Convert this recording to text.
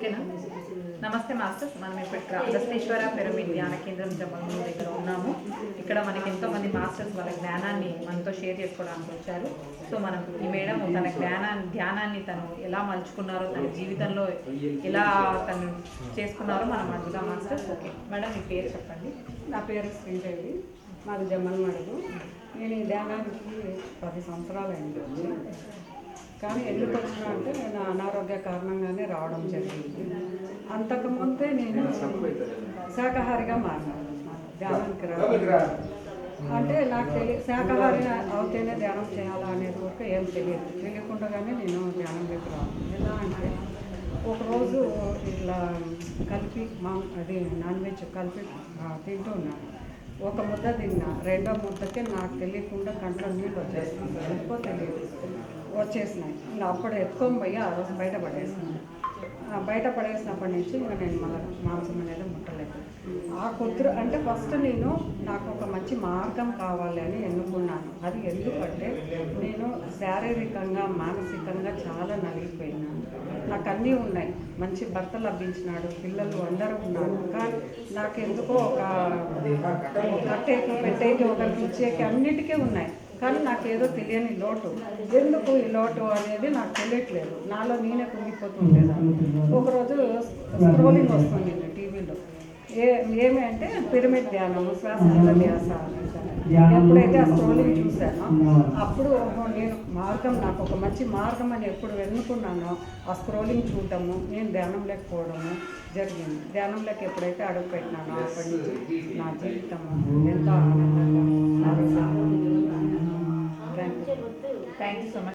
ఓకేనా? నమస్తే మాస్టర్స్ మనం ఇప్పుడు ఇక్కడ అగస్తేశ్వర పిరమిడ్ ధ్యాన కేంద్రం జమ్మలమూరు దగ్గర ఉన్నాము. ఇక్కడ మనకి ఎంతో మంది మాస్టర్స్ వాళ్ళ జ్ఞానాన్ని మనతో షేర్ చేసుకోవడానికి వచ్చారు. సో మనం ఈ మేడం తన జ్ఞానాన్ని ధ్యానాన్ని తను ఎలా మలుచుకున్నారో తన జీవితంలో ఎలా తను చేసుకున్నారో మనం అడుగుదాం మాస్టర్స్. ఓకే. మేడం మీ పేరు చెప్పండి. నా పేరు శ్రీదేవి మాది జమ్మలమడుగు. నేను ఈ ధ్యానానికి పది సంవత్సరాలు అయింది. కానీ ఎందుకు వచ్చినా అంటే నేను అనారోగ్య కారణంగానే రావడం జరిగింది. అంతకుముందే నేను శాకాహారిగా మారినాను ధ్యానానికి రా. అంటే నాకు తెలియ శాకాహారి అవుతేనే ధ్యానం చేయాలా అనేది వరకు ఏం తెలియదు. తెలియకుండానే నేను ధ్యానంలోకి రాను. ఎలా అంటే ఒకరోజు ఇట్లా కలిపి మా అది నాన్ వెజ్ కలిపి తింటూ ఉన్నాను. ఒక ముద్ద తిన్నా రెండో ముద్దకి నాకు తెలియకుండా కంట్లో నీళ్ళు వచ్చేస్తుంది ఎక్కువ తెలియదు. వచ్చేసినాయి. ఇంకా అప్పుడు ఎత్తుకొని పోయి ఆ రోజు బయట పడేసినాను బయట పడేసినప్పటి నుంచి ఇంకా నేను మళ్ళీ మాంసం అనేది ముట్టలేదు. ఆ కుదురు అంటే ఫస్ట్ నేను నాకు ఒక మంచి మార్గం కావాలి అని ఎన్నుకున్నాను. అది ఎందుకంటే నేను శారీరకంగా మానసికంగా చాలా నాకు అన్నీ ఉన్నాయి. మంచి భర్త లభించినాడు పిల్లలు అందరూ ఉన్నారు. కానీ నాకు ఎందుకో ఒక కట్టేకి పెట్టేకి ఒకరికి ఇచ్చేకి అన్నిటికీ ఉన్నాయి. కానీ నాకు ఏదో తెలియని లోటు. ఎందుకు ఈ లోటు అనేది నాకు తెలియట్లేదు. నాలో నేనే కుంగిపోతుండేదాన్ని ఒకరోజు స్క్రోలింగ్ వస్తుంది టీవీలో. ఏ ఏమి అంటే పిరమిడ్ ధ్యానము శ్వాస ధ్యాస ఎప్పుడైతే ఆ స్క్రోలింగ్ చూశానో అప్పుడు ఓహో నేను మార్గం నాకు ఒక మంచి మార్గం అని ఎప్పుడు ఎన్నుకున్నానో ఆ స్క్రోలింగ్ చూడటము నేను ధ్యానంలోకి పోవడము జరిగింది. ధ్యానంలోకి ఎప్పుడైతే అడుగు పెట్టినానో అప్పటి నుంచి నా జీవితం ఎంతో ఆనందంగా